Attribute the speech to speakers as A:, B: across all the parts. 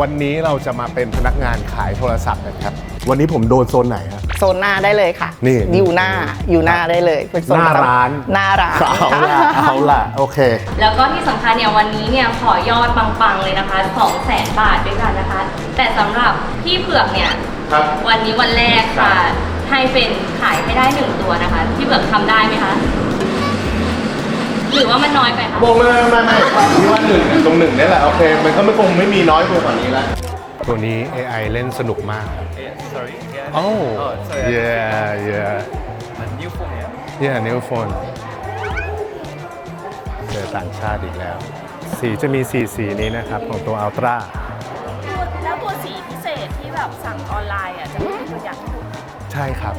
A: วันนี้เราจะมาเป็นพนักงานขายโทรศัพท์กันครับ วันนี้ผมโดนโซนไหนฮะ
B: โซนหน้าได้เลยค่ะ
A: นี่
B: อยู่หน้าอยู่หน้าได้เลยเป็นโซน
A: หน้าร้าน
B: หน้าร้าน
A: เอาละเอาละโอเค
C: แล้วก็ที่สำคัญเนี่ยวันนี้เนี่ยขอยอดปังๆเลยนะคะ2 0 0แสนบาทด้วยกันนะคะ แต่สำหรับพี่เผือกเนี่ย
A: ครับ
C: วันนี้วันแรกค่ะให้เป็นขายให้ได้หนึ่งตัวนะคะพี่เผือกทำได้ไหมคะ หรือว่ามันน้อยไปคะ
A: บอกไม่ไม่ไม่ไม่ที่ว่าหนึ่งตรงหนึ่งนี่แหละโอเค มันก็ไม่คงไม่มีน้อยกว่านี้แล้วตัวนี้ AI เล่นสนุกมาก
D: Sorry. Yeah.
A: โอ้
D: Oh, sorry.
A: yeah yeah
D: A new phone. Yeah.
A: yeah new phone เจอต่างชาติอีกแล้ว สีจะมีสีสีนี้นะครับของตัว Ultra
E: แล้วตัวสีพิเศษที่แบบสั่งออนไลน์อะจะไม่มีตัวอย่างให้ดู
A: ใช่ครับ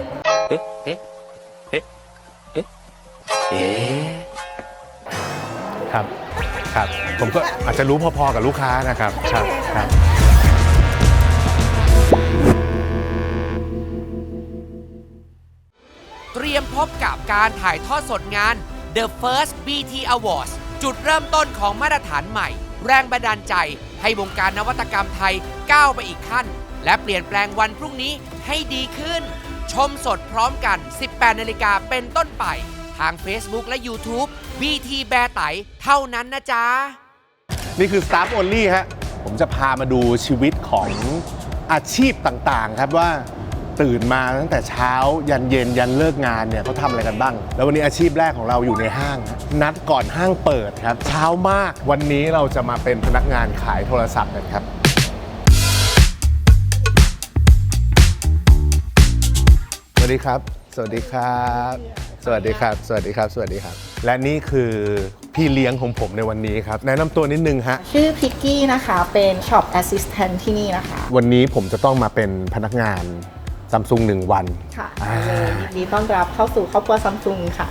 A: ครับครับ ผมก็อาจจะรู้พอๆกับลูกค้านะครับครับครับ
F: เตรียมพบกับการถ่ายทอดสดงาน The First BT Awards จุดเริ่มต้นของมาตรฐานใหม่ แรงบันดาลใจให้วงการนวัตกรรมไทยก้าวไปอีกขั้น และเปลี่ยนแปลงวันพรุ่งนี้ให้ดีขึ้น ชมสดพร้อมกัน 18 นาฬิกาเป็นต้นไป ทาง Facebook และ YouTube BT แบร์ไตเท่านั้นนะจ๊ะ
A: นี่คือ Staff Only ฮะ ผมจะพามาดูชีวิตของอาชีพต่างๆ ครับว่าตื่นมาตั้งแต่เช้ายันเย็นยันเลิกงานเนี่ยเขาทำอะไรกันบ้าง แล้ววันนี้อาชีพแรกของเราอยู่ในห้างฮะนัดก่อนห้างเปิดครับ เช้ามากวันนี้เราจะมาเป็นพนักงานขายโทรศัพท์กันครับ สวัสดีครับ สวัสดีครับ สวัสดีครับ สวัสดีครับ สวัสดีครับ และนี่คือพี่เลี้ยงของผมในวันนี้ครับ แนะนำตัวนิดนึงฮะ
B: ชื่อพิกกี้นะคะ เป็นช็อปแอสซิสแตนที่นี่นะคะ
A: วันนี้ผมจะต้องมาเป็นพนักงานซัมซุงหนึ่งวัน
B: ค่ะ
A: อ่า
B: ยินดีต้อนรับเข้าสู่ครอบครัวซัมซุงค่ะ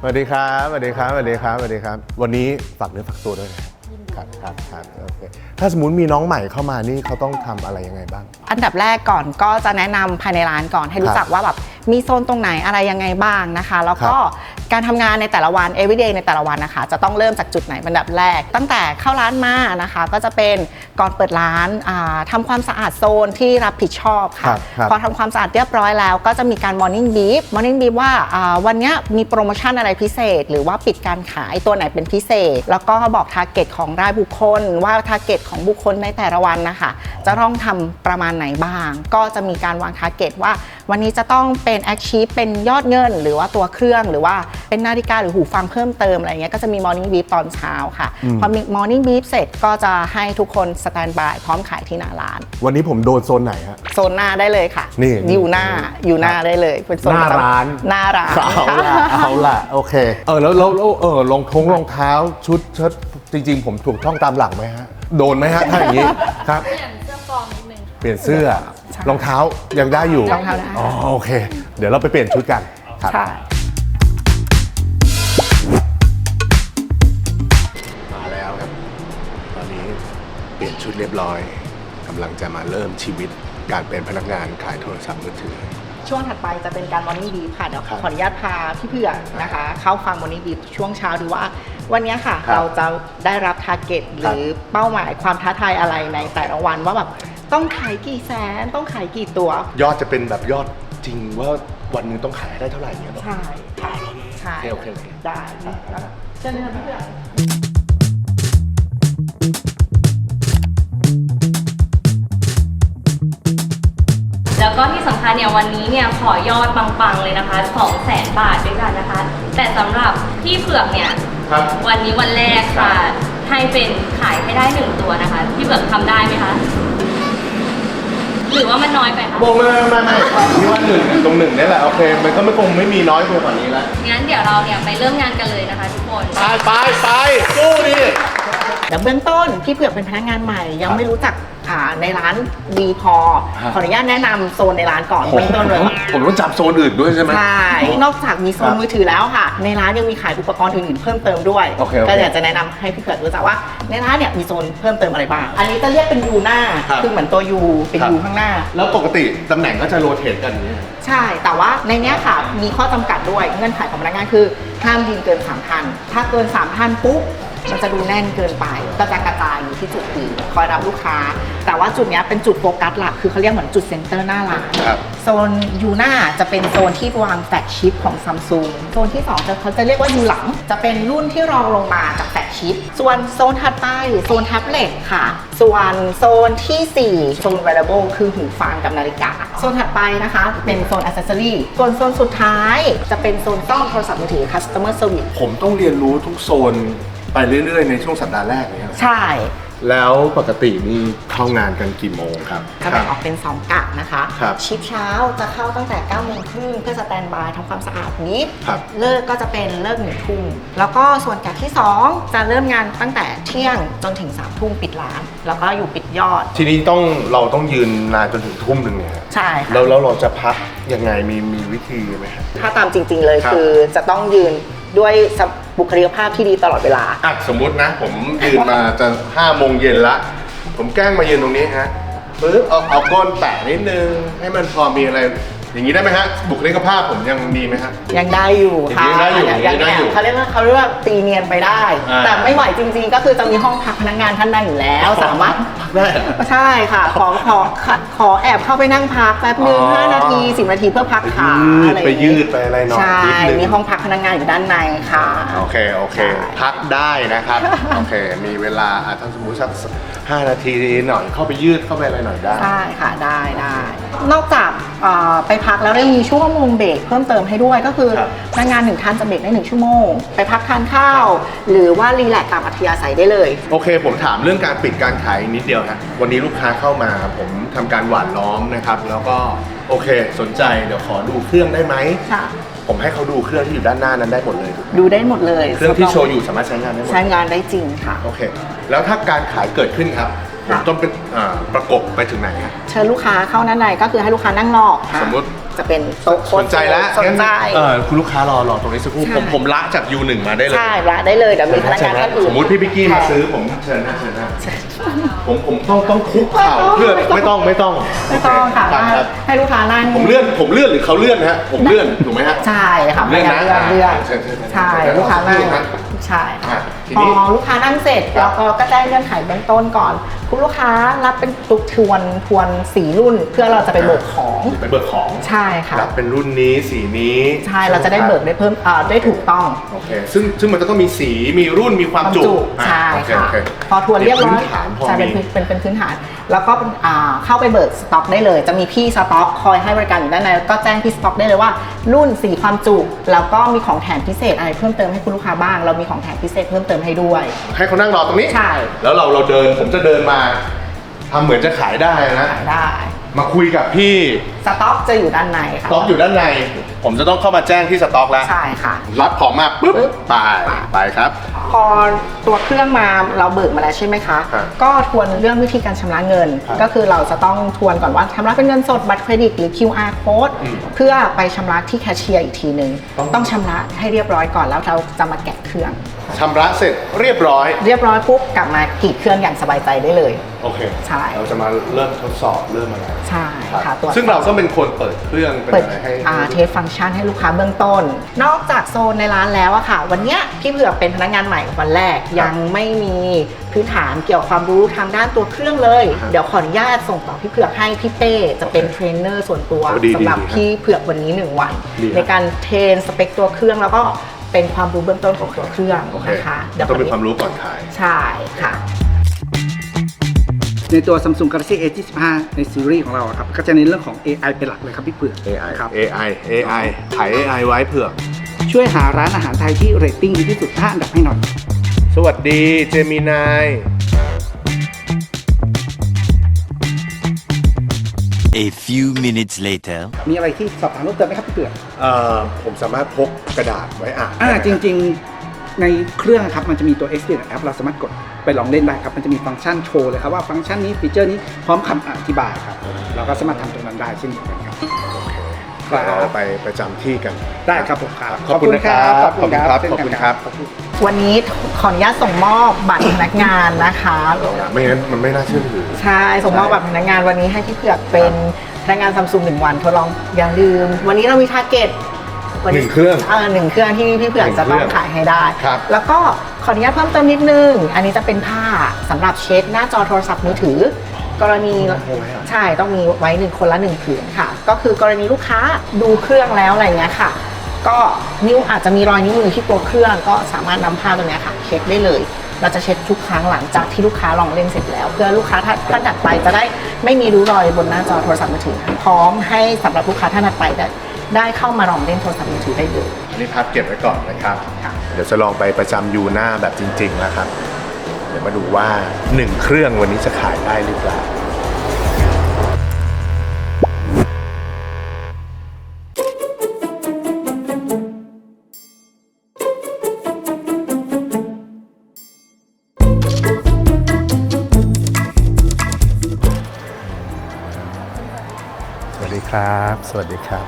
A: สวัสดีครับ สวัสดีครับ สวัสดีครับ สวัสดีครับ วันนี้ฝากเนื้อฝากตัวด้วยนะครับ ครับครับโอเคถ้าสมมติมีน้องใหม่เข้ามานี่เขาต้องทำอะไรยังไงบ้าง
B: อันดับแรกก่อนก็จะแนะนำภายในร้านก่อนให้รู้จักว่าแบบ มีโซนตรงไหนอะไรยังไงบ้างนะคะ แล้วก็การทำงานในแต่ละวัน everyday ในแต่ละวันนะคะ จะต้องเริ่มจากจุดไหนเป็นอันดับแรก ตั้งแต่เข้าร้านมานะคะ ก็จะเป็นก่อนเปิดร้านอ่าทำาความสะอาดโซนที่รับผิดชอบ
A: ครั
B: ค่ะ
A: บครับ
B: พอทำความสะอาดเรียบร้อยแล้วก็จะมีการ morning brief morning brief ว่าอ่าวันเนี้ยมีโปรโมชั่นอะไรพิเศษ หรือว่าปิดการขายตัวไหนเป็นพิเศษ แล้วก็บอก target ของรายบุคคล ว่า target ของบุคคลในแต่ละวันนะคะ จะต้องทำประมาณไหนบ้าง ก็จะมีการวาง target ว่า วันนี้จะต้องเป็น achieve เป็นยอดเงิน หรือว่าตัวเครื่องหรือว่าเป็นนาฬิกาหรือหูฟังเพิ่มเติมอะไรเงี้ยก็จะมี morning brief ตอนเช้าค่ะ พอมี morning brief เสร็จก็จะให้ทุกคน stand by พร้อมขายที่หน้าร้าน
A: วันนี้ผมโดนโซนไหนฮะ
B: โซนหน้าได้เลยค่ะ
A: นี่
B: อยู่หน้าอยู่หน้าได้เลยเป็นโซน
A: หน้าร้าน
B: หน้าร้าน
A: เอาละเอาละโอเคเออแล้วแล้วแล้วเออรองทงรองเท้าชุดเชิ้ตจริง ๆ ผมถูกท่องตามหลังไหมฮะโดนไหมฮะถ้าอย่างนี้ครับ
E: เปลี่ยนเสื้อปลอมนิดนึง
A: เปลี่ยนเสื้อรองเท้ายังได้อยู่
B: รองเท้าได้
A: อ๋อโอเค เดี๋ยวเราไปเปลี่ยนชุดกันครับ
B: ใช่
A: มาแล้วครับ ตอนนี้เปลี่ยนชุดเรียบร้อยกำลังจะมาเริ่มชีวิตการเป็นพนักงานขายโทรศัพท์มือถือ
B: ช่วงถัดไปจะเป็นการ morning brief ค่ะเดี๋ยว
A: ครับ
B: ขออนุญาตพาพี่เผือกนะคะ เข้าฟัง morning brief ช่วงเช้าดูว่า วันนี้ค่ะ
A: ครับ
B: เราจะได้รับ target หรือเป้าหมายความท้าทายอะไรในแต่ละวันว่าแบบ ต้องขายกี่แสนต้องขายกี่ตัว
A: ยอดจะเป็นแบบยอดจริงว่าวันหนึงต้องขายได้เท่าไหร่เงี้ยเหรอ
B: ใช่ค่ะใช่
A: โอเคโอเคโอเค
B: ได้แล้วเชิญเลยค่ะพี่เผือก
C: แล้วก็ที่สำคัญเนี่ยวันนี้เนี่ยขอยอดปังๆเลยนะคะ2 0 0แสนบาทด้วยกันนะคะ แต่สำหรับพี่เผือกเนี่ย
A: ครับ
C: วันนี้วันแรกค่ะให้เป็นขายให้ได้หนึ่งตัวนะคะพี่เผือกทำได้ไหมคะ หรือว่ามันน้อยไปคะ
A: บอกไม่ไม่ไม่ไม่ที่ว่าหนึ่งตรงหนึ่งนี่แหละโอเค มันก็ไม่คงไม่มีน้อยไปกว่านี้แล้ว
C: งั้นเดี๋ยวเราเนี่ยไปเริ่มงานกันเลยนะคะทุกคน
A: ไปไปไปสู้ดิ
B: เดี๋ยวเบื้องต้นพี่เผือกเป็นพนักงานใหม่ ยังไม่รู้จัก อ่าในร้านดีพอ
A: ฮะ
B: ขออนุญาตแนะนำโซนในร้านก่อนเบื้องต้นเลย
A: ผมต้องจับโซนอื่นด้วยใช่ไหม
B: ใช่ นอกจากมีโซ
A: คนรับ
B: มือถือแล้วค่ะ ในร้านยังมีขายอุปกรณ์อื่นๆเพิ่มเติมด้วย
A: โอเคโอเค
B: ก็อยากจะแนะนำให้พี่เกิดรู้จักว่าในร้านเนี่ยมีโซนเพิ่มเติมอะไรบ้าง อันนี้จะเรียกเป็นยูหน้า
A: ครับ
B: คือเหมือนตัวยูเป็น
A: ครับ
B: ยูข้างหน้า
A: แล้วปกติตำแหน่งก็จะโรเทตกันอย่างนี้ย
B: ใช่ แต่ว่าในเนี้ยค่ะมีข้อจำกัดด้วย เงื่อนไขของพนักงานคือห้ามยืนเกิน3ท่านถ้าเกิน3ท่านปุ๊บ มันจะดูแน่นเกินไป ก็จะกระจายอยู่ที่จุดอื่นคอยรับลูกค้า แต่ว่าจุดเนี้ยเป็นจุดโฟกัสหลัก คือเขาเรียกเหมือนจุดเซ็นเตอร์หน้าร้าน
A: ครับ
B: โซนยูน่าจะเป็นโซนที่วางแฟลกชิปของซัมซุงโซนที่ 2 จะเขาจะเรียกว่ายูหลัง จะเป็นรุ่นที่รองลงมาจากแฟลกชิปส่วนโซนถัดไปโซนแท็บเล็ตค่ะ ส่วนโซนทีสี่ 4 โซน wearable คือหูฟังกับนาฬิกา โซนถัดไปนะคะ เป็นโซนอ c เซสซอรี่ส่วนโซนสุดท้ายจะเป็นโซนซ่อมโทรศัพท์มือถือ customer service
A: ผมต้องเรียนรู้ทุกโซน ไปเรื่อยๆ ในช่วงสัปดาห์แรกเนี่ย
B: ใช่
A: แล้วปกตินี่เข้างานกันกี่โมงครับ
B: จะแบ่งออกเป็น 2กะนะคะ
A: ครับ
B: ชิปเช้าจะเข้าตั้งแต่9โมงครึ่งเพื่อสแตนบายทำความสะอาดนิด
A: ครับ
B: เลิกก็จะเป็นเลิกหนึ่งทุ่มแล้วก็ส่วนกะที่ 2 จะเริ่มงานตั้งแต่เที่ยงจนถึง3ามทุ่มปิดร้าน แล้วก็อยู่ปิดยอด
A: ทีนี้ต้องเราต้องยืนนานจนถึงทุ่มหนึ่งเนี่ย
B: ใช่ค่ะ
A: แล้วแล้วเราจะพักยังไงมีมีวิธีไหมครับ
B: ถ้าตามจริงๆเลย
A: ครับ
B: คือจะต้องยืน ด้วยบุคลิกภาพที่ดีตลอดเวลา
A: อะสมมุตินะ ผมยืนมาจะห้าโมงเย็นละ ผมแกล้งมายืนตรงนี้ฮะปึ๊บเอาเอาก้นแตะนิดนึง ให้มันพอมีอะไร อย่างนี้ได้ไหมฮะ บุคลิกภาพผมยังมีไหมฮะ
B: ยังได้อยู่ค่ะ
A: ยังได้อยู่ยังได้อยู่
B: เขาเรียกว่าเขาเรียกว่าตีเนียนไปได้
A: อ่า
B: แต่ไม่ไหวจริง ๆ ก็คือจะมีห้องพักพนักงานท่านใดอยู่แล้ว สามารถ
A: ได้เหรอ
B: ใช่ค่ะ ขอขอขอขอแอบเข้าไปนั่งพักแป๊บนึง
A: อ๋อ
B: 5นาที10นาทีเพื่อพักขา
A: ยืด
B: อะไรอ
A: ไปา
B: ง
A: ยื
B: งี้
A: ดไปอะไรหน่อย
B: ใช่
A: นิดนึง
B: มีห้องพักพนักงานอยู่ด้านในค่ะ
A: โอเค โอเค
B: ใช่
A: พักได้นะครับ โอเค มีเวลาอะถ้าสมมติสัก ห้านาทีหน่อยเข้าไปยืดเข้าไปอะไรหน่อยได้
B: ใช่ค่ะได้ได้ นอกจากเอ่อไปพักแล้วได้มีช่วโมงเบรกเพิ่มเติมให้ด้วยก็คือ
A: ครับ
B: พนักงานหนึ่งท่านจะเบรกได้หนึ่งชั่วโมง ไปพักทานข้าวหรือว่ารีแลกซ์ตามอัธยาศัยได้เลย
A: โอเค ผมถามเรื่องการปิดการขายนิดเดียวนะวันนี้ลูกค้าเข้ามา ผมทำการหว่านล้อมนะครับ แล้วก็โอเค สนใจเดี๋ยวขอดูเครื่องได้ไหม
B: ค่ะ
A: ผมให้เขาดูเครื่องที่อยู่ด้านหน้านั้นได้หมดเลยถูกไหม
B: ดูได้หมดเลย
A: เครื่องที่โชว์อยู่สามารถใช้งานได้หมด
B: ใช้งานได้จริงค่ะ
A: โอเค แล้วถ้าการขายเกิดขึ้นครับผม
B: ค่ะ
A: ต้องเป็นอ่าประกบไปถึงไหนฮะ
B: เชิญลูกค้าเข้าด้านในก็คือให้ลูกค้านั่งนอกค่ะ
A: สมมุติ
B: จะเป็นโต๊ะโค้ช
A: สนใจแล้ว
B: สนใจ
A: งั้เออคุณลูกค้ารอรอตรงนี้สักครู่
B: ใช่
A: ผมผมละจาก U1 มาได้เลย
B: ใช่ละได้เลยเดี๋ยวมีพนักงานท่านอื่น
A: สมมติพี่พิกกี้มาซื้อผมเชิญนะเชิญนะผมผมต้องต้องคุกเข่าเพื่อไม่ต้องไม่ต้อง
B: ไม่ต้องค่ะ
A: รับครับ
B: ให้ลูกค้านั่ง
A: ผมเลื่อนผมเลื่อนหรือเขาเลื่อนนะฮะผมเลื่อนถูกไหมฮะ
B: ใช่ค่ะ
A: เลื่อนนะ
B: เลื่อนเลื่อน
A: เชิญเชิญเชิญ
B: ใช่
A: เชิญ
B: ลูกค้านั่ง
A: เลื่อนนะ
B: ใช่
A: อะ
B: ค่ะ
A: ที
B: พ
A: นี้
B: อลูกค้านั่งเสร็จ
A: ครั
B: เรา
A: บ
B: ก็ก็แจ้งเงื่อนไขเบื้องต้นก่อน คุณลูกค้ารับเป็นตุกทวนทวนสีรุ่น เพื่อเราจะไปเบิกของ
A: ไปเบิกของ
B: ใช่ค่ะ
A: รับเป็นรุ่นนี้สีนี้
B: ใช่เราจะได้เบิกได้เพิ่มอ่าได้ถูกต้อง
A: โอเคซึ่งซึ่งมันจะต้องมีสีมีรุ่นมีความจุอะ
B: ใช่
A: โอเค
B: ค่ะ
A: โอเค
B: พอทวนเรียบร้อย
A: พื้นฐานพอ
B: ใช่เป็น
A: มี
B: พื้นเป็นเป็นพื้นฐาน แล้วก็อ่าเข้าไปเบิกสต็อกได้เลย จะมีพี่สต็อกคอยให้บริการอยู่ด้านในก็แจ้งพี่สต็อกได้เลยว่า รุ่นสีความจุแล้วก็มีของแถมพิเศษอะไรเพิ่มเติมให้คุณลูกค้าบ้าง เรามีของแถมพิเศษเพิ่มเติมให้ด้วย
A: ให้เขานั่งรอตรงนี้
B: ใช่
A: แล้วเราเราเดินผมจะเดินมาทำเหมือนจะขายได้นะ
B: ขายได้
A: มาคุยกับพี่
B: สต็อกจะอยู่ด้านใน
A: ส
B: ค่ะ
A: ต็อกอยู่ด้านใน ผมจะต้องเข้ามาแจ้งที่สต็อกแล้ว
B: ใช่ค่ะ
A: รับของมาปุ๊บ
B: ปุ๊บ
A: ไปไปครับ
B: พอตัวเครื่องมาเราเบิกมาแล้วใช่ไหมคะ
A: ครับ
B: ก็ทวนเรื่องวิธีการชำระเงิน
A: ครับ
B: ก็คือเราจะต้องทวนก่อนว่าชำระเป็นเงินสดบัตรเครดิตหรือ QR code
A: อืม
B: เพื่อไปชำระที่แคชเชียร์อีกทีหนึ่ง
A: ต้อง
B: ต้องชำระให้เรียบร้อยก่อนแล้วเราจะมาแกะเครื่อง
A: ชำระเสร็จเรียบร้อย
B: เรียบร้อยปุ๊บกลับมากรีดเครื่องอย่างสบายใจได้เลย
A: โอเค
B: ใช่
A: เราจะมาเริ่มทดสอบเริ่มอะไร
B: ใช่
A: ครับ
B: ค่ะตัวจ
A: ซึ่งเราก็เป็นคนเปิดเครื่องเป็น
B: เปิด
A: อะไรให้
B: อ่าเทสฟังก์ชันให้ลูกค้าเบื้องต้น นอกจากโซนในร้านแล้วอะค่ะ วันเนี้ยพี่เผือกเป็นพนักงานใหม่วันแรกยังไม่มีพื้นฐานเกี่ยวกับความรู้ทางด้านตัวเครื่องเลย
A: ครับ
B: เดี๋ยวขออนุญาตส่งต่อพี่เผือกให้พี่เป้จะเป็น
A: โอเค
B: เทรนเนอร์ส่วนตัว
A: โอ้ดี
B: สำหรับ
A: ดีดี
B: พี่เผือกวันนี้หนึ่งวัน
A: ดีครับ
B: ในการเทรนสเปคตัวเครื่องแล้วก็ เป็นความรู้เบื้องต้นของตัวเครื่อง
A: โอเค
B: นะคะเดี๋ยว
A: ต้องมี
B: ข
A: ความรู้ก่อนขาย
B: ใช่ค่ะ
G: ในตัว Samsung Galaxy A 25ในซีรีส์ของเราอะครับก็จะในนเรื่องของ AI เป็นหลักเลยครับพี่เผือก
A: AI
G: ครับ
A: AI AI ขาย AI ไว้เผื่อ
G: ช่วยหาร้านอาหารไทยที่เรตติ้งดีที่สุด5อันดับให้หน่อย
A: สวัสดีเจมินาย
H: A few minutes later.
G: มีอะไรที่สอบถามเพิ่มเติมไหมครับพี่เผือก
A: เอ่อผมสามารถพกกระดาษไว้อ่าน
G: อ่า
A: ได้ไหม
G: จริงๆในเครื่องครับมันจะมีตัว Experience App เราสามารถกดไปลองเล่นได้ครับ มันจะมีฟังก์ชันโชว์เลยครับว่าฟังก์ชันนี้ฟีเจอร์นี้พร้อมคำอธิบายครับเราก็สามารถทำตรงนั้นได้เช่นเดียวกันครับ
A: เดี๋ยวเราไปประจำที่กัน
G: ได้ครับผมครับ
A: ขอบคุณนะครับ
G: ขอบคุณครับ
A: ขอบคุณครับ
G: ขอบคุณ
B: วันนี้ขออนุญาตส่งมอบบัตรพนักงานนะคะ
A: ไม่งั้นมันไม่น่าเชื่อถือ
B: ใช่ส่งมอบแบบพนักงานวันนี้ให้พี่เผือกเป็นพนักงานซัมซุงหนึ่งวันทดลองอย่าลืม วันนี้เรามีทาร์เก็ตวั
A: หนึ่งเครื่อง
B: เออหนึ่งเครื่องที่พี่เผือกจะต้องขายให้ได้
A: ครับ
B: แล้วก็ขออนุญาตเพิ่มเติมนิดนึง อันนี้จะเป็นผ้าสำหรับเช็ดหน้าจอโทรศัพท์มือถือ กรณีใช่ต้องมีไว้หนึ่งคนละหนึ่งผืนค่ะ ก็คือกรณีลูกค้าดูเครื่องแล้วอะไรเงี้ยค่ะ ก็นิ้วอาจจะมีรอยนิ้วมือที่ตัวเครื่อง ก็สามารถนำผ้าตัวเนี้ยค่ะเช็ดได้เลย เราจะเช็ดทุกครั้งหลังจากที่ลูกค้าลองเล่นเสร็จแล้ว เพื่อลูกค้าท่านท่านถัดไปจะได้ไม่มีริ้วรอยบนหน้าจอโทรศัพท์มือถือค่ะพร้อมให้สำหรับลูกค้าท่านถัดไปได้ได้เข้ามาลองเล่นโทรศัพท์มือถือได้เลย
A: อันนี้พับเก็บไว้ก่อนนะครับเดี๋ยวจะลองไปประจำยูหน้าแบบจริงๆนะครับเดี๋ยวมาดูว่า 1 เครื่องวันนี้จะขายได้หรือเปล่า สวัสดีครับ สวัสดีครับ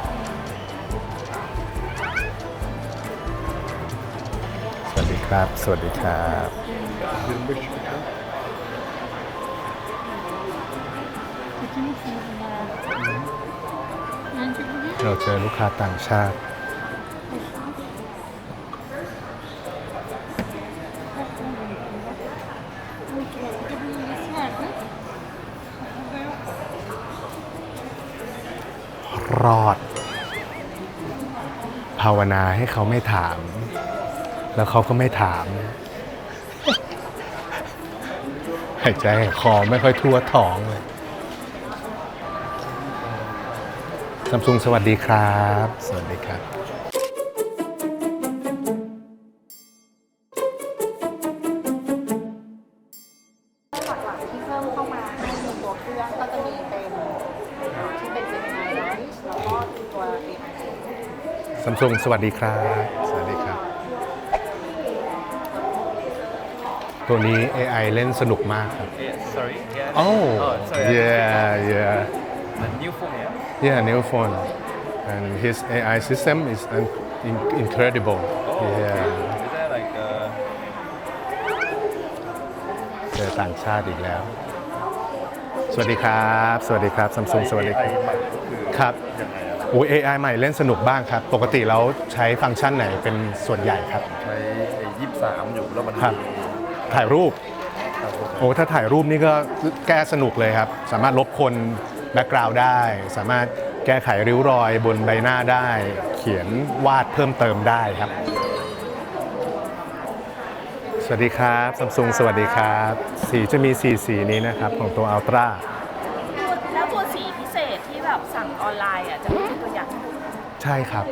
A: สวัสดีครับ สวัสดีครับเราเจอลูกค้าต่างชาติ รอด ภาวนาให้เขาไม่ถาม แล้วเขาก็ไม่ถาม หายใจหายคอไม่ค่อยทั่วท้องเลยซัมซุงสวัสดีครับ สวัสดีครับ ซัมซุงสวัสดีครับ สวัสดีครับ ตัวนี้ AI เล่นสนุกมากครับ
D: Yeah, sorry. Yeah.
A: Oh,
D: sorry.
A: yeah, yeah.
D: The new phone, yeah.
A: Yeah, new phone. And his AI system is un- in- incredible.
D: Oh,
A: Yeah.
D: okay. Is that like uh,
A: เจอต่างชาติอีกแล้ว สวัสดีครับ สวัสดีครับซัมซุงสวัสดีครับครับ โอ้ AI ใหม่เล่นสนุกบ้างครับ ปกติแล้วใช้ฟังก์ชันไหนเป็นส่วนใหญ่ครับ
I: ใช้ยี่สามอยู่แล้วมัน
A: ครับ
I: มี
A: ถ่ายรูป
I: ครับผม
A: โอ้ถ้าถ่ายรูปนี่ก็แก้สนุกเลยครับ สามารถลบคนแบ็กกราวด์ได้ สามารถแก้ไขริ้วรอยบนใบหน้าได้ เขียนวาดเพิ่มเติมได้ครับ สวัสดีครับซัมซุงสวัสดีครับ สีจะมีสีสีนี้นะครับ ของตัวอัลตร้า
E: ใช่
A: ครับ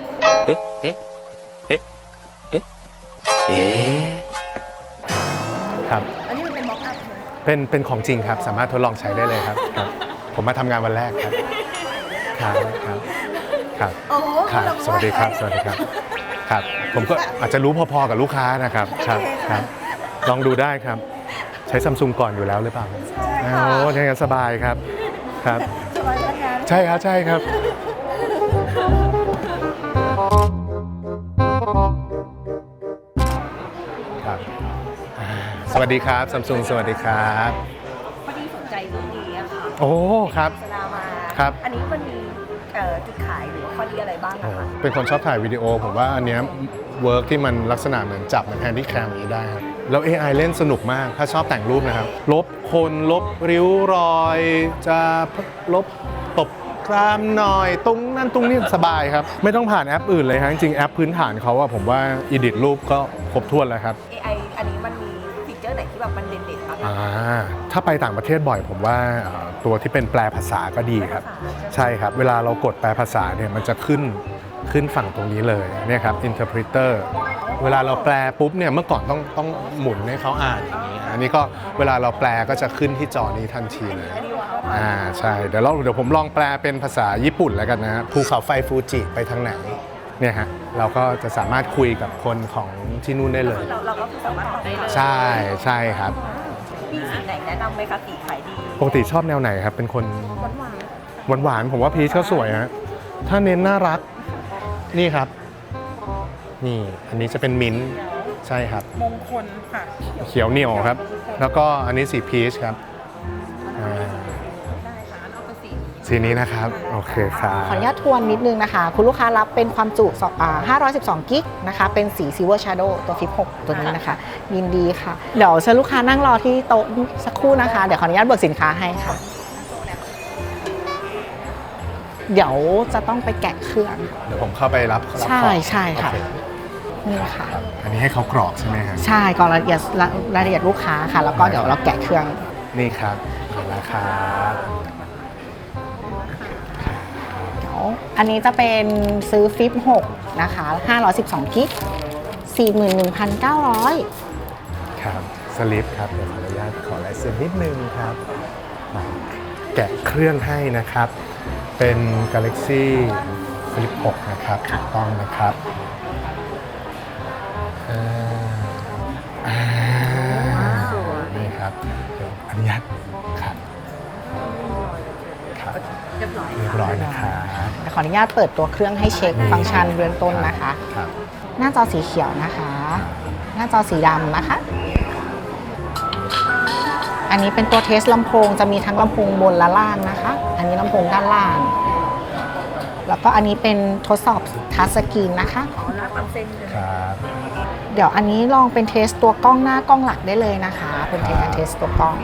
A: ครับ
E: อันนี้มันเป็นม็อกอัพใช่ไหม
A: เป็นเป็นของจริงครับ สามารถทดลองใช้ได้เลยครับครับ ผมมาทำงานวันแรกครับ ครับครับครับ
E: โอ้โห
A: ครับสวัสดีครับ สวัสดีครับ ครับ ผมก็อาจจะรู้พอๆกับลูกค้านะครับ ครับครับ ลองดูได้ครับ ใช้ซัมซุงก่อนอยู่แล้วหรือเปล่าโอ้ยังไงนสบายครับ ครับ
E: สบายพนักงาน
A: ใช่ครับ ใช่ครับครับ สวัสดีครับซัมซุงสวัสดีครับ
E: พอดีสนใจเรื่องนี้อะค่ะ
A: โอ้ครับ
E: สนามา
A: ครับ
E: อันนี้มันมีเอ่อจุดขายหรือว่าข้อดีอะไรบ้าง
A: โอ้
E: อะคะ
A: เป็นคนชอบถ่ายวิดีโอ ผมว่าอันเนี้ยเวิร์กที่มันลักษณะเหมือนจับเหมือนแฮนดี้แคมอย่างนี้ได้ครับแล้ว AI เล่นสนุกมากถ้าชอบแต่งรูปนะครับ ลบคนลบริ้วรอย จะลบตบกรามหน่อย ตรงนั้นตรงนี้สบายครับ ไม่ต้องผ่านแอปอื่นเลยครับจริงๆแอปพื้นฐานเขาอะผมว่าอีดิทรูปก็ครบถ้วนแล้วครับ
E: AI อันนี้มันมีฟีเจอร์ ไหนที่แบบมันเด่นๆบ้าง
A: อ่าถ้าไปต่างประเทศบ่อยผมว่าเอ่อตัวที่เป็นแปลภาษาก็ดีครับ ใช่ครับ เวลาเรากดแปลภาษาเนี่ยมันจะขึ้นขึ้นฝั่งตรงนี้เลยเนี่ยครับ interpreter เวลาเราแปลปุ๊บเนี่ยเมื่อก่อนต้องต้องหมุนให้เขาอ่านอย่างนี้อันนี้ก็เวลาเราแปลก็จะขึ้นที่จอนี้ทันทีเลยอ่าใช่เดี๋ยวเราเดี๋ยวผมลองแปลเป็นภาษาญี่ปุ่นแล้วกันนะฮะภูเขาไฟฟูจิไปทางไหน เนี่ยฮะเราก็จะสามารถคุยกับคนของที่นู่นได้เลย
E: เราเราก็คือสามารถตอบได้เลย
A: ใช่ใช่ครับ
E: มีสีไหนแนะนำไหมคะสีขายดี
A: ปกติชอบแนวไหนครับ เป็นคน
E: หวาน
A: หวานๆผมว่าพีชก็สวยฮะถ้าเน้นน่ารัก นี่ครับ นี่อันนี้จะเป็นมิ้นท์ใช่ครับ
E: มงคลค่ะ
A: เขียวเหนียวครับ แล้วก็อันนี้สีพีชครับ
E: สี
A: สีนี้นะครับ โอเคครับ
B: ขออนุญาตทวนนิดนึงนะคะ คุณลูกค้ารับเป็นความจุสองอ่า512 กิกนะคะ เป็นสี Silver Shadow ตัวฟิป6ตัวนี้นะคะ ยินดีค่ะ เดี๋ยวเชิญลูกค้านั่งรอที่โต๊ะสักครู่นะคะ เดี๋ยวขออนุญาตเบิกสินค้าให้ค่ะ เดี๋ยวจะต้องไปแกะเครื่อง
A: เดี๋ยวผมเข้าไปรับรับ
B: ใช่
A: ของ
B: ใช่ค่ะ
A: โอเนี่
B: ค่ะ
A: ครับอันนี้ให้เขากรอกใช่ไหมครับ
B: ใช่กรองรายละเอียดรายละเอียดลูกค้าค่ะ แล้วก็เดี๋ยวเราแกะเครื่อง
A: นี่ครับเห็นแล้วครับ
B: เดี๋ยว อันนี้จะเป็นซื้อฟิป6นะคะ512กิก41,900
A: ครับสลิปครับเดี๋ยวขออนุญาตขอลายเซ็นนิดนึงครับอ่าแกะเครื่องให้นะครับ เป็น Galaxy Flip 6 นะครับถูกต้องนะครับอ่าอ่านี่ครับเดี๋ยวอนุญาตครับครับ เรียบร้อยเรียบร้อยนะครับ
B: ขออนุญาตเปิดตัวเครื่องให้เช็คฟังก์ชันเบื้องต้นนะคะ
A: ครับ
B: หน้าจอสีเขียวนะคะ หน้าจอสีดำนะคะ อันนี้เป็นตัวเทสลำโพงจะมีทั้งลำโพงบนและล่างนะคะ อันนี้ลำโพงด้านล่าง แล้วก็อันนี้เป็นทดสอบทัชสกรีนนะคะ
A: ครับ
B: เดี๋ยวอันนี้ลองเป็นเทสตัวกล้องหน้ากล้องหลักได้เลยนะคะ เป็นเทสการเทสตัวกล้อง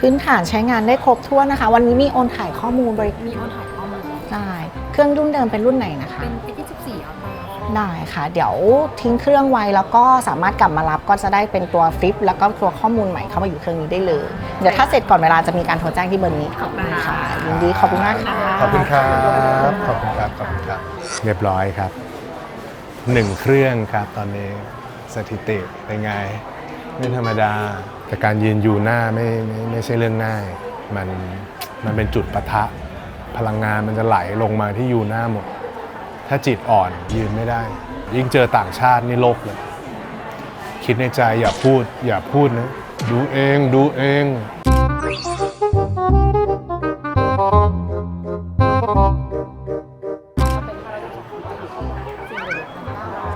B: พื้นฐานใช้งานได้ครบถ้วนนะคะ วันนี้มีโอนถ่ายข้อมูลบริ
E: มีโอนถ่ายข้อมูล
B: ได้เครื่องรุ่นเดิมเป็นรุ่นไหนนะคะ
E: เป็นปีที่14เอามา
B: ได้ค่ะ เดี๋ยวทิ้งเครื่องไว้แล้วก็สามารถกลับมารับก็จะได้เป็นตัวฟลิป แล้วก็ตัวข้อมูลใหม่เข้ามาอยู่เครื่องนี้ได้เลย เดี๋ยวถ้าเสร็จก่อนเวลาจะมีการโทรแจ้งที่เบอร์นี้ขอบคุณค่ะยินดีขอบคุณมากค่ะ
A: ขอบคุณครับขอบคุณครับขอบคุณครับ เรียบร้อยครับหนึ่งเครื่องครับตอนนี้สถิติเป็นไงไม่ธรรมดา แต่การยืนอยู่หน้าไม่ไม่ไม่ใช่เรื่องง่าย มันมันเป็นจุดปะทะ พลังงานมันจะไหลลงมาที่อยู่หน้าหมด ถ้าจิตอ่อนยืนไม่ได้ ยิ่งเจอต่างชาตินี่โลกเลย คิดในใจอย่าพูด อย่าพูดนะ ดูเองดูเอง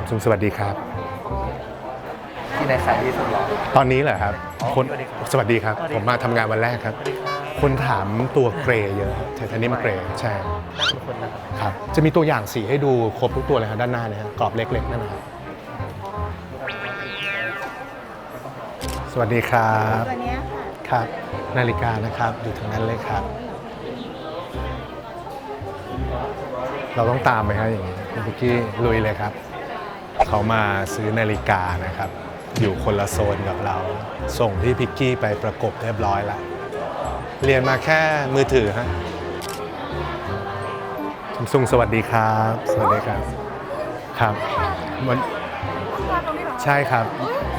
A: ซุมสวัสดีครับ
D: ที่ไหนขายดีสุดหรอ
A: ตอนนี้เหรอครับคน
D: สวัสดีครับ
A: สวัสดีครับ ผมมาทำงานวันแรกครับ คนถามตัวเกรย์เยอะไทเทเนียมเกรย์ใช่
D: นั่งทุกคนนะครับ
A: ครับ จะมีตัวอย่างสีให้ดูครบทุกตัวเลยครับด้านหน้าเนี่ยครับกรอบเล็กๆนั่นนะครับสวัสดีครับ
B: ตัวนี้ค่ะ
A: ครับ นาฬิกานะครับอยู่ทางนั้นเลยครับ เราต้องตามไหมครับอย่างนี้คุณปุกกี้ลุยเลยครับ เขามาซื้อนาฬิกานะครับ อยู่คนละโซนกับเรา ส่งที่พิกกี้ไปประกบเรียบร้อยแล้วเรียนมาแค่มือถือฮะซัมซุงสวัสดีครับ สวัสดีครับ ครับวันใช่ครับ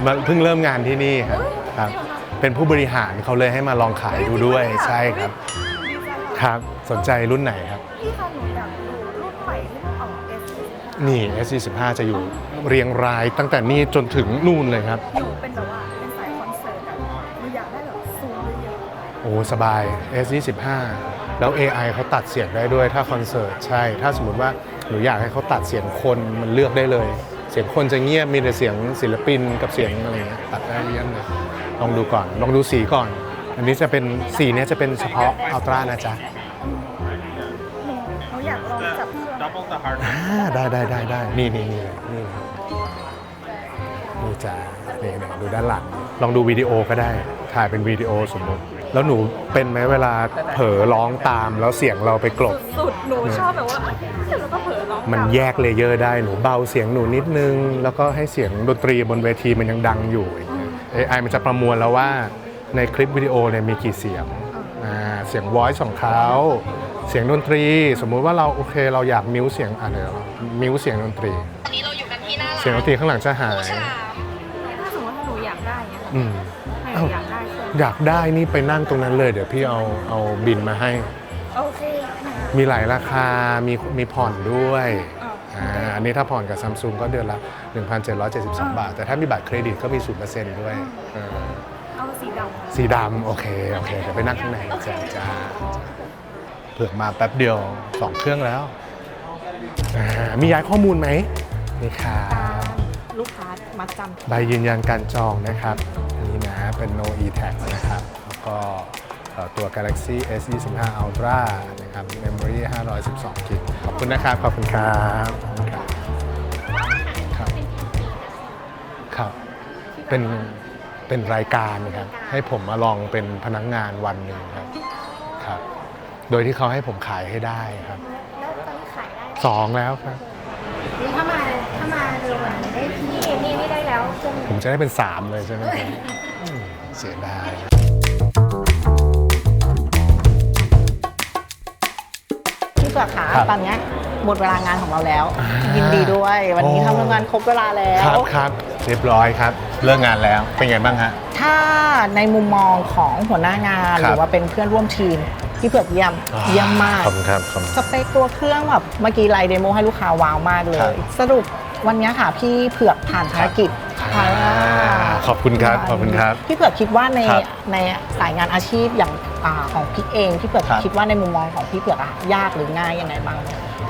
A: มาเพิ่งเริ่มงานที่นี่ครับครับ เป็นผู้บริหารเขาเลยให้มาลองขายดูด้วยใช่ครับ ครับสนใจรุ่นไหนครับ
E: พี่คะหนูอยากดูรุ่นใหม่ที่มันออก S
A: นี่ S25 จะอยู่ เรียงรายตั้งแต่นี่จนถึงนู่นเลยครับ
E: หนูเป็นแบบว่าเป็นสายคอนเสิร์ตอะหนูอยากได้แบบซูมเยอะ
A: โอ้สบาย S25 แล้ว AI เขาตัดเสียงได้ด้วยถ้าคอนเสิร์ตใช่ ถ้าสมมติว่าหนูอยากให้เขาตัดเสียงคนมันเลือกได้เลย เสียงคนจะเงียบมีแต่เสียงศิลปินกับเสียงอะไรเงี้ยตัดได้เรียนเลยลองดูก่อนลองดูสีก่อน อันนี้จะเป็นสีเนี้ยจะเป็นเฉพาะอัลตร้านะจ๊ะ
E: ๆหนูหนูอยากลองจับเครื่อง
A: อ่าได้ได้ได้ได้นี่นี่นี่เลยนี่เลยนี่จ้านี่นี่ดูด้านหลัง ลองดูวิดีโอก็ได้ ถ่ายเป็นวิดีโอสมมติ แล้วหนูเป็นไหมเวลาเผลอร้องตามแล้วเสียงเราไปกลบ
E: สุดหนูชอบแบบว่าแล้วก็เผลอร้อง
A: มัน
E: ตา
A: แยกเลเยอร์ได้หนูเบาเสียงหนูนิดนึง แล้วก็ให้เสียงดนตรีบนเวทีมันยังดังอยู่ AI มันจะประมวลแล้วว่าในคลิปวิดีโอเนี่ยมีกี่เสียงอ่าเสียง voice ของเขา เสียงดนตรี สมมุติว่าเราโอเค เราอยากมิวเสียงอะเดี๋ยวมิวเสียงดนตรีเสียงดนตรีข้างหลังจะหาย
E: ถ้าสมมติว่าหนูอยากได้เนี่ย
A: อืม
E: ให้ห
A: เอ้า
E: นูอยากได้เครื่อง
A: อยากได้นี่ไปนั่งตรงนั้นเลยเดี๋ยวพี่เอาเอาบินมาให้
E: โอเคนะ
A: มีหลายราคา มีมีผ่อนด้วยอ่าอันนี้ถ้าผ่อนกับซัมซุงก็เดือนละ 1,772 บาท แต่ถ้ามีบัตรเครดิตก็มี 0%ด้วยเออ
E: เอาสีดำ
A: สีดำโอเค โอเค เดี๋ยวไปนั่งข้างในจ้าจ้าเผือกมาแป๊บเดียว 2 เครื่องแล้วอ่ามีย้ายข้อมูลไหมนี่ค่ะ
B: ลูกค้ามัดจำ
A: ใบยืนยันการจองนะครับ อันนี้นะเป็น no e tax นะครับ แล้วก็เอ่อตัว Galaxy S 25 Ultra นะครับ Memory 512 g b ขอบคุณนะครับ ขอบคุณครับขอบคุณครับครับครับ เป็นเป็นรายการนะครับ ให้ผมมาลองเป็นพนักงานวันหนึ่งครับ ครับ โดยที่เขาให้ผมขายให้ได้ครับ
J: แล้วตอนนี้ขายได้
A: สองแล้วครับ
J: นี่ถ้ามาถ้ามาเร็วกว่านี้ได้พี่เอมี่ไม่ได้แล้วเครื่อง
A: ผมจะได้เป็น3เลยใช่ไหมครับอืมเสียดาย
B: พี่เผือกขา
A: ครับ
B: ตอนเนี้ยหมดเวลางานของเราแล้ว
A: อ่ายิ
B: ยินดีด้วย วันนี้
A: โอ้
B: ทำงานครบเวลาแล้ว
A: ครับครับเรียบร้อยครับเลิกงานแล้วเป็นไงบ้างฮะ
B: ถ้าในมุมมองของหัวหน้างาน
A: ครับ
B: หรือว่าเป็นเพื่อนร่วมทีม พี่เผือกเยี่ยมเยี่ยมมาก
A: ขอบคุณครับขอบคุณ
B: สเปคตัวเครื่องแบบเมื่อกี้ไลน์เดโมให้ลูกค้าว้าวมากเล
A: ครั
B: ย
A: บ
B: สรุปวันนี้ค่ะพี่เผือกผ่านภารกิจ
A: อ่าขอบคุณครับขอบคุณครับ
B: พี่เผือกคิดว่าใน
A: ครับ
B: ในสายงานอาชีพอย่างอาของพี่เองพี่เผือก
A: ครับ
B: คิดว่าในมุมมองของพี่เผือกอะยากหรือง่ายยังไงบ้าง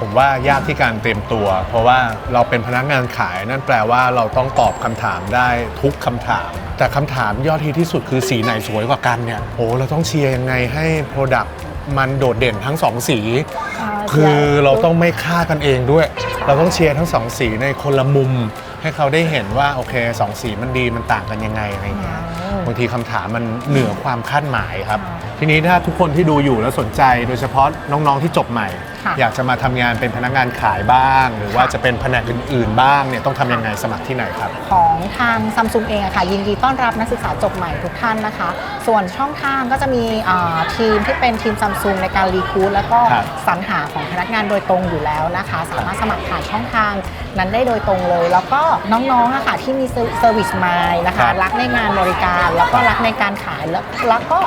A: ผมว่ายากที่การเตรียมตัว เพราะว่าเราเป็นพนักงานขายนั่นแปลว่าเราต้องตอบคำถามได้ทุกคำถาม แต่คำถามยอดฮิตที่สุดคือสีไหนสวยกว่ากันเนี่ยโอ้เราต้องเชียร์ยังไงให้ Product มันโดดเด่นทั้งสองสี
B: อ่า
A: คือเราต้องไม่ฆ่ากันเองด้วย เราต้องเชียร์ทั้งสองสีในคนละมุม ให้เขาได้เห็นว่าโอเคสองสีมันดีมันต่างกันยังไงอะไรเงี้ยบางทีคำถามมันเหนือความคาดหมายครับ ทีนี้ถ้าทุกคนที่ดูอยู่แล้วสนใจ โดยเฉพาะน้องๆที่จบใหม่
B: ค่ะ
A: อยากจะมาทำงานเป็นพนักงานขายบ้าง หรือว่าจะเป็นแผนกอื่นๆ บ้างเนี่ยต้องทำยังไงสมัครที่ไหนครับ
B: ของทางซัมซุงเองอะค่ะยินดีต้อนรับนักศึกษาจบใหม่ทุกท่านนะคะ ส่วนช่องทางก็จะมีอ่าทีมที่เป็นทีมซัมซุงในการรีคูดแล้วก็
A: ครับ
B: สรรหาของพนักงานโดยตรงอยู่แล้วนะคะ สามารถสมัครผ่านช่องทางนั้นได้โดยตรงเลย แล้วก็น้องๆอะค่ะที่มีเซอร์วิสมายนะ
A: ครั
B: คะ
A: บ
B: รักในงานบริการแล้วก็รักในการขายแล้วแล้วก็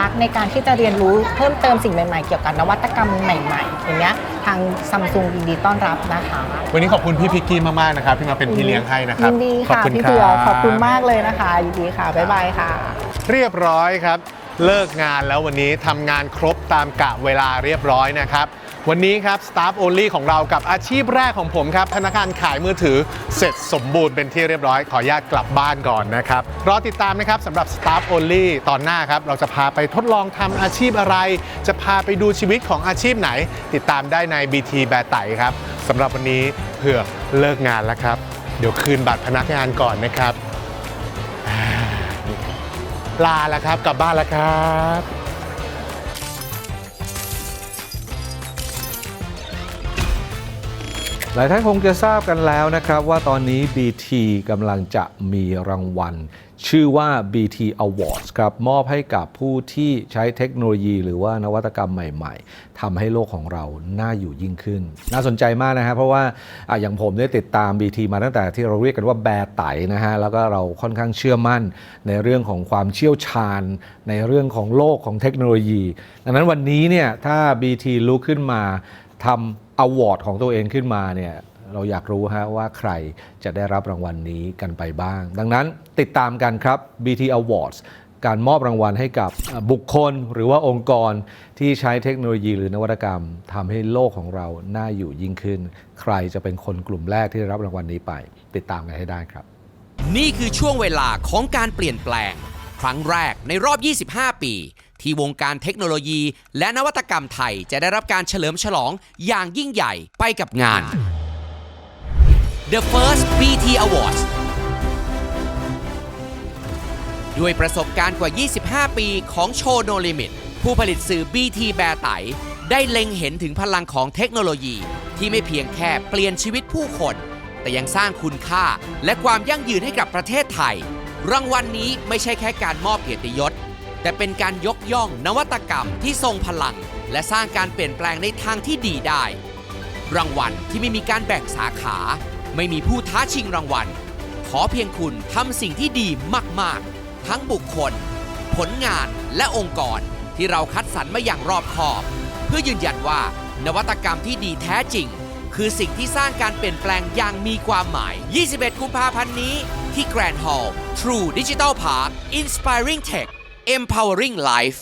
B: รักในการที่จะเรียนรู้เพิ่มเติมสิ่งใหม่ๆ เกี่ยวกับนวัตกรรมใหม่ๆอย่างเงี้ยทางซัมซุงยินดีต้อนรับนะคะ
A: วันนี้ขอบคุณพี่พิกกี้มากๆนะครับที่มาเป็นพี่เลี้ยงให้นะครับ
B: ยินดี
A: ขอบ
B: ค่ะ
A: คุณ
B: พี่
A: ครั
B: เผือบขอบคุณมากเลยนะคะยินดีค่ะบ๊ายบายค่ะ
A: เรียบร้อยครับ เลิกงานแล้ววันนี้ทำงานครบตามกะเวลาเรียบร้อยนะครับ วันนี้ครับ Staff Only ของเรากับอาชีพแรกของผมครับ พนักงานขายมือถือเสร็จสมบูรณ์เป็นที่เรียบร้อย ขออนุญาตกลับบ้านก่อนนะครับ รอติดตามนะครับสำหรับ Staff Only ตอนหน้าครับ เราจะพาไปทดลองทำอาชีพอะไร จะพาไปดูชีวิตของอาชีพไหน ติดตามได้ใน BT แบไตครับสำหรับวันนี้เพื่อเลิกงานแล้วครับ เดี๋ยวคืนบัตรพนักงานก่อนนะครับ ลาแล้วครับ กลับบ้านแล้วครับ
K: หลายท่านคงจะทราบกันแล้วนะครับว่าตอนนี้ BT กำลังจะมีรางวัล ชื่อว่า BT Awards ครับ มอบให้กับผู้ที่ใช้เทคโนโลยี หรือว่านวัตกรรมใหม่ๆทำให้โลกของเราน่าอยู่ยิ่งขึ้น น่าสนใจมากนะฮะเพราะว่าออย่างผมได้ติดตาม BT มาตั้งแต่ที่เราเรียกกันว่าแบร์ไตนะฮะแล้วก็เราค่อนข้างเชื่อมั่นในเรื่องของความเชี่ยวชาญ ในเรื่องของโลกของเทคโนโลยี ดังนั้นวันนี้เนี่ยถ้า BT ลุกขึ้นมาทำอวอร์ดของตัวเองขึ้นมาเนี่ย เราอยากรู้ฮะว่าใครจะได้รับรางวัลนี้กันไปบ้าง ดังนั้นติดตามกันครับ BT Awards การมอบรางวัลให้กับบุคคลหรือว่าองค์กรที่ใช้เทคโนโลยีหรือนวัตกรรมทำให้โลกของเราน่าอยู่ยิ่งขึ้น ใครจะเป็นคนกลุ่มแรกที่ได้รับรางวัลนี้ไป ติดตามกันให้ได้ครับ
F: นี่คือช่วงเวลาของการเปลี่ยนแปลง ครั้งแรกในรอบ 25 ปี ที่วงการเทคโนโลยี และนวัตกรรมไทยจะได้รับการเฉลิมฉลองอย่างยิ่งใหญ่ไปกับงาน The First BT Awards ด้วยประสบการณ์กว่า 25 ปีของโชว์ No Limit ผู้ผลิตสื่อ BT แบร์ไต ได้เล็งเห็นถึงพลังของเทคโนโลยี ที่ไม่เพียงแค่เปลี่ยนชีวิตผู้คน แต่ยังสร้างคุณค่าและความยั่งยืนให้กับประเทศไทย รางวัลนนี้ไม่ใช่แค่การมอบเกียรติยศ แต่เป็นการยกย่องนวัตกรรมที่ทรงพลัง และสร้างการเปลี่ยนแปลงในทางที่ดีได้ รางวัลที่ไม่มีการแบ่งสาขา ไม่มีผู้ท้าชิงรางวัล ขอเพียงคุณทำสิ่งที่ดีมาก ๆ ทั้งบุคคล ผลงานและองค์กรที่เราคัดสรรมาอย่างรอบคอบ เพื่อยืนยันว่านวัตกรรมที่ดีแท้จริง คือสิ่งที่สร้างการเปลี่ยนแปลงอย่างมีความหมาย 21 กุมภาพันธ์นี้ ที่ Grand Hall True Digital Park Inspiring Tech Empowering Life